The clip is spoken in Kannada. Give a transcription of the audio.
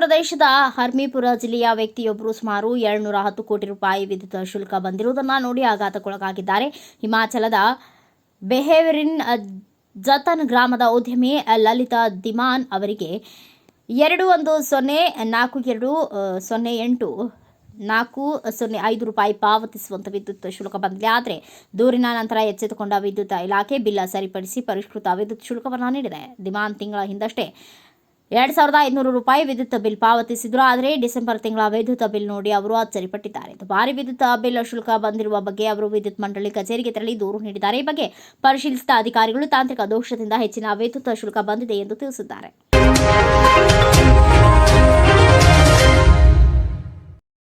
ಪ್ರದೇಶದ ಹರ್ಮಿಪುರ ಜಿಲ್ಲೆಯ ವ್ಯಕ್ತಿಯೊಬ್ಬರು ಸುಮಾರು ಏಳ್ನೂರ ಹತ್ತು ಕೋಟಿ ರೂಪಾಯಿ ವಿದ್ಯುತ್ ಶುಲ್ಕ ಬಂದಿರುವುದನ್ನು ನೋಡಿ ಆಘಾತಕ್ಕೊಳಗಾಗಿದ್ದಾರೆ. ಹಿಮಾಚಲದ ಬೆಹೇವರಿನ್ ಜತನ್ ಗ್ರಾಮದ ಉದ್ಯಮಿ ಲಲಿತಾ ದಿಮಾನ್ ಅವರಿಗೆ ಎರಡು ಒಂದು ಸೊನ್ನೆ ನಾಲ್ಕು ಎರಡು ಸೊನ್ನೆ ಎಂಟು ನಾಲ್ಕು ಸೊನ್ನೆ ಐದು ರೂಪಾಯಿ ಪಾವತಿಸುವಂಥ ವಿದ್ಯುತ್ ಶುಲ್ಕ ಬಂದಿದೆ. ಆದರೆ ದೂರಿನ ನಂತರ ಎಚ್ಚೆತ್ತುಕೊಂಡ ವಿದ್ಯುತ್ ಇಲಾಖೆ ಬಿಲ್ಲ ಸರಿಪಡಿಸಿ ಪರಿಷ್ಕೃತ ವಿದ್ಯುತ್ ಶುಲ್ಕವನ್ನು ನೀಡಿದೆ. ದಿಮಾನ್ ತಿಂಗಳ ಹಿಂದಷ್ಟೇ ಎರಡು ಸಾವಿರದ ಐದುನೂರು ರೂಪಾಯಿ ವಿದ್ಯುತ್ ಬಿಲ್ ಪಾವತಿಸಿದ್ರು, ಆದರೆ ಡಿಸೆಂಬರ್ ತಿಂಗಳ ವಿದ್ಯುತ್ ಬಿಲ್ ನೋಡಿ ಅವರು ಅಚ್ಚರಿಪಟ್ಟಿದ್ದಾರೆ. ಭಾರಿ ವಿದ್ಯುತ್ ಬಿಲ್ ಶುಲ್ಕ ಬಂದಿರುವ ಬಗ್ಗೆ ಅವರು ವಿದ್ಯುತ್ ಮಂಡಳಿ ಕಚೇರಿಗೆ ತೆರಳಿ ದೂರು ನೀಡಿದ್ದಾರೆ. ಈ ಬಗ್ಗೆ ಪರಿಶೀಲಿಸಿದ ಅಧಿಕಾರಿಗಳು ತಾಂತ್ರಿಕ ದೋಷದಿಂದ ಹೆಚ್ಚಿನ ವಿದ್ಯುತ್ ಶುಲ್ಕ ಬಂದಿದೆ ಎಂದು ತಿಳಿಸಿದ್ದಾರೆ.